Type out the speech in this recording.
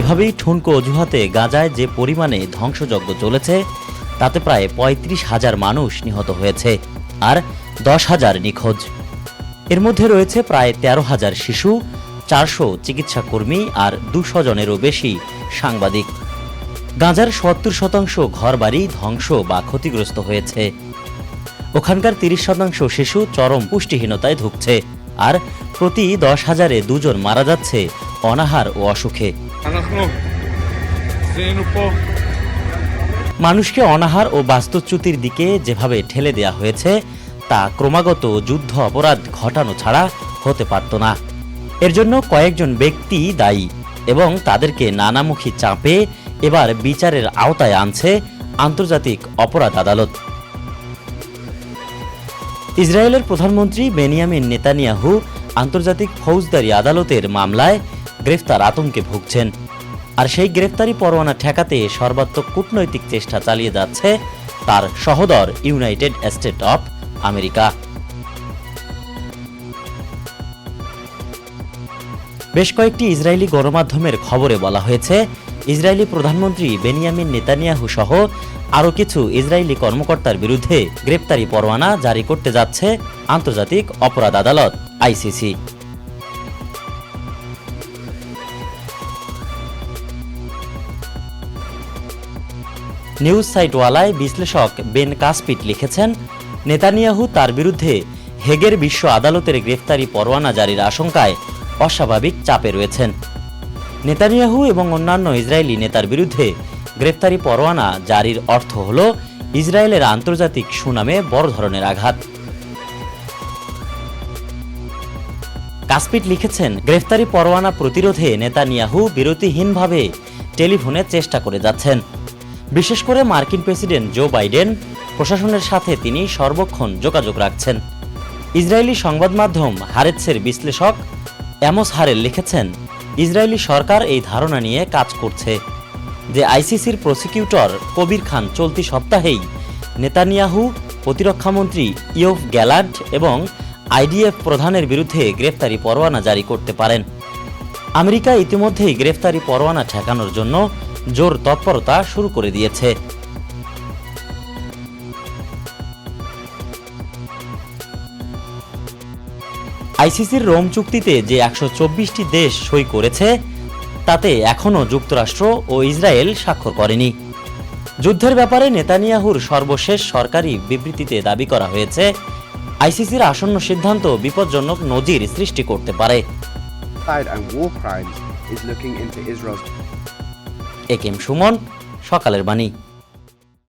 এভাবেই ঠুনকো অজুহাতে গাজায় যে পরিমাণে ধ্বংসযজ্ঞ চলেছে, তাতে প্রায় পঁয়ত্রিশ হাজার মানুষ নিহত হয়েছে আর দশ হাজার নিখোঁজ। এর মধ্যে রয়েছে প্রায় তেরো হাজার শিশু, চারশো চিকিৎসা কর্মী আর দুশো জনেরও বেশি সাংবাদিক। গাঁজার সত্তর শতাংশ ঘরবাড়ি ধ্বংস বা ক্ষতিগ্রস্ত হয়েছে। ওখানকার তিরিশ শতাংশ শিশু চরম পুষ্টিহীনতায় ঢুকছে আর প্রতি দশ হাজারে দুজন মারা যাচ্ছে অনাহার ও অসুখে। মানুষকে অনাহার ও বাস্তুচ্যুতির দিকে যেভাবে ঠেলে দেয়া হয়েছে, তা ক্রমাগত যুদ্ধ অপরাধ ঘটানো ছাড়া হতে পারত না। এর জন্য কয়েকজন ব্যক্তি দায়ী এবং তাদেরকে নানামুখী চাপে এবার বিচারের আওতায় আনছে আন্তর্জাতিক অপরাধ আদালত। ইসরায়েলের প্রধানমন্ত্রী বেনিয়ামিন নেতানিয়াহু আন্তর্জাতিক ফৌজদারি আদালতের মামলায় গ্রেফতার আতঙ্কে ভুগছেন। আর সেই গ্রেফতারি পরোয়ানা ঠেকাতে সর্বাত্মক কূটনৈতিক চেষ্টা চালিয়ে যাচ্ছে তার সহদর ইউনাইটেড স্টেট অফ আমেরিকা। বেশ কয়েকটি ইসরায়েলি গণমাধ্যমের খবরে বলা হয়েছে, ইসরায়েলি প্রধানমন্ত্রী বেনিয়ামিন নেতানিয়াহু সহ আরও কিছু ইসরায়েলি কর্মকর্তার বিরুদ্ধে গ্রেপ্তারি পরোয়ানা জারি করতে যাচ্ছে আন্তর্জাতিক অপরাধ আদালত, আইসিসি। নিউজ সাইট ওয়ালায় বিশ্লেষক বেন কাসপিট লিখেছেন, নেতানিয়াহু তার বিরুদ্ধে হেগের বিশ্ব আদালতের গ্রেফতারি পরোয়ানা জারির আশঙ্কায় অস্বাভাবিক চাপে রয়েছেন। নেতানিয়াহু এবং অন্যান্য ইসরায়েলি নেতার বিরুদ্ধে গ্রেফতারি পরোয়ানা জারির অর্থ হল ইসরায়েলের আন্তর্জাতিক সুনামে বড় ধরনের আঘাত। কাসপিট লিখেছেন, গ্রেফতারি পরোয়ানা প্রতিরোধে নেতানিয়াহু বিরতিহীনভাবে টেলিফোনে চেষ্টা করে যাচ্ছেন। বিশেষ করে মার্কিন প্রেসিডেন্ট জো বাইডেন, প্রশাসনের সাথে তিনি সর্বক্ষণ যোগাযোগ রাখছেন। ইসরায়েলি সংবাদ মাধ্যম হারেৎসের বিশ্লেষক অ্যামোস হারেল লিখেছেন, ইসরায়েলি সরকার এই ধারণা নিয়ে কাজ করছে যে আইসিসির প্রসিকিউটর কবির খান চলতি সপ্তাহেই নেতানিয়াহু প্রতিরক্ষামন্ত্রী ইয়ফ গ্যালার্ড এবং আইডিএফ প্রধানের বিরুদ্ধে গ্রেফতারি পরোয়ানা জারি করতে পারেন। আমেরিকা ইতিমধ্যেই গ্রেফতারি পরোয়ানা ঠেকানোর জন্য জোর তৎপরতা শুরু করে দিয়েছে। আইসিসির রোম চুক্তিতে যে একশো চব্বিশটি দেশ সই করেছে, তাতে এখনও যুক্তরাষ্ট্র ও ইসরায়েল স্বাক্ষর করেনি। যুদ্ধের ব্যাপারে নেতানিয়াহুর সর্বশেষ সরকারি বিবৃতিতে দাবি করা হয়েছে, আইসিসির আসন্ন সিদ্ধান্ত বিপজ্জনক নজির সৃষ্টি করতে পারে। এ এম সুমন সকালের বাণী।